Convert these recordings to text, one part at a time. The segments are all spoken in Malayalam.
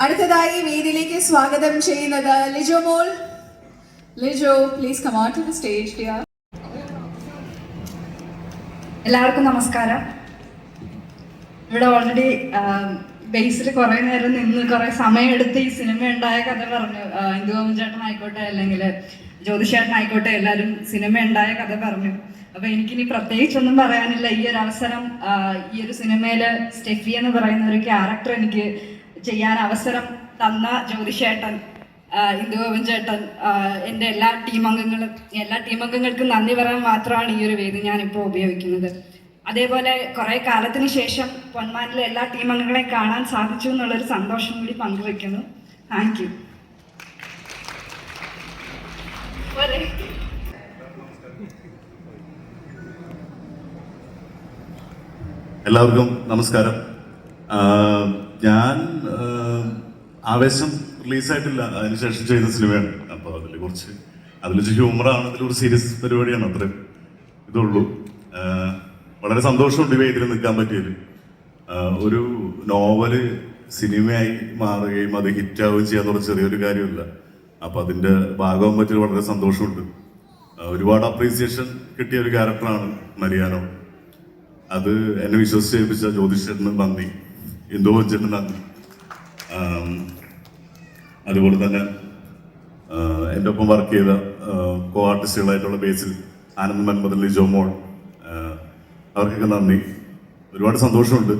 അടുത്തതായി വേദിയിലേക്ക് സ്വാഗതം ചെയ്യുന്നത് ലിജോ മോൾ. Lijo please come out to the stage dear എല്ലാവർക്കും നമസ്കാരം. ഇവിടെ ഓൾറെഡി ബേസിൽ കുറെ നേരം നിന്ന് കുറെ സമയമെടുത്ത് ഈ സിനിമ ഉണ്ടായ കഥ പറഞ്ഞു. ആ, ഇന്ദുഗോപൻ ചേട്ടൻ ആയിക്കോട്ടെ അല്ലെങ്കിൽ ജ്യോതിഷേട്ടൻ ആയിക്കോട്ടെ എല്ലാവരും സിനിമ ഉണ്ടായ കഥ പറഞ്ഞു. അപ്പൊ എനിക്കിനി പ്രത്യേകിച്ചൊന്നും പറയാനില്ല. ഈ ഒരു അവസരം ഈ ഒരു സിനിമയിൽ സ്റ്റെഫി എന്ന് പറയുന്ന ഒരു ക്യാരക്ടർ എനിക്ക് ചെയ്യാൻ അവസരം തന്ന ജ്യോതിഷേട്ടൻ ഇന്ദുഗോപൻ ചേട്ടൻ എന്റെ എല്ലാ ടീം അംഗങ്ങളും എല്ലാ ടീം അംഗങ്ങൾക്കും നന്ദി പറയാൻ മാത്രമാണ് ഈ ഒരു വേദി ഞാനിപ്പോൾ ഉപയോഗിക്കുന്നത്. അതേപോലെ കുറേ കാലത്തിന് ശേഷം പൊന്മാനിലെ എല്ലാ ടീം അംഗങ്ങളെയും കാണാൻ സാധിച്ചു എന്നുള്ളൊരു സന്തോഷം കൂടി പങ്കുവെക്കുന്നു. താങ്ക് യു എല്ലാവർക്കും നമസ്കാരം. ഞാൻ ആവേശം റിലീസായിട്ടില്ല. അതിനുശേഷം ചെയ്ത സിനിമയാണ്. അപ്പോൾ അതിൽ കുറച്ച് അതിൽ ഹ്യൂമറാണ് അതിൽ ഒരു സീരിയസ് പരിപാടിയാണ് അത്രയും. ഇതുള്ളൂ. വളരെ സന്തോഷമുണ്ട് ഈ വേദിയിൽ നിൽക്കാൻ പറ്റിയത് ഒരു നോവൽ സിനിമയായി മാറുകയും അത് ഹിറ്റാവുകയും ചെയ്യാന്നുള്ള ചെറിയൊരു കാര്യമില്ല. അപ്പൊ അതിന്റെ ഭാഗമാകാൻ പറ്റിയത് വളരെ സന്തോഷമുണ്ട്. ഒരുപാട് അപ്രീസിയേഷൻ കിട്ടിയ ഒരു ക്യാരക്ടറാണ് മരിയാനോ. അത് എന്നെ വിശ്വസിച്ച് ഏൽപ്പിച്ച ജ്യോതിഷന് നന്ദി. നന്ദി ആം, അതുപോലെ തന്നെ എന്റെ ഒപ്പം വർക്ക് ചെയ്ത കോ ആർട്ടിസ്റ്റുകളായിട്ടുള്ള ബേസിൽ ആനന്ദ് മൻമദ് ലിജോ അവർക്കൊക്കെ നന്ദി. ഒരുപാട് സന്തോഷമുണ്ട്.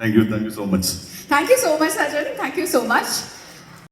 Thank you thank you so much thank you so much thank you so much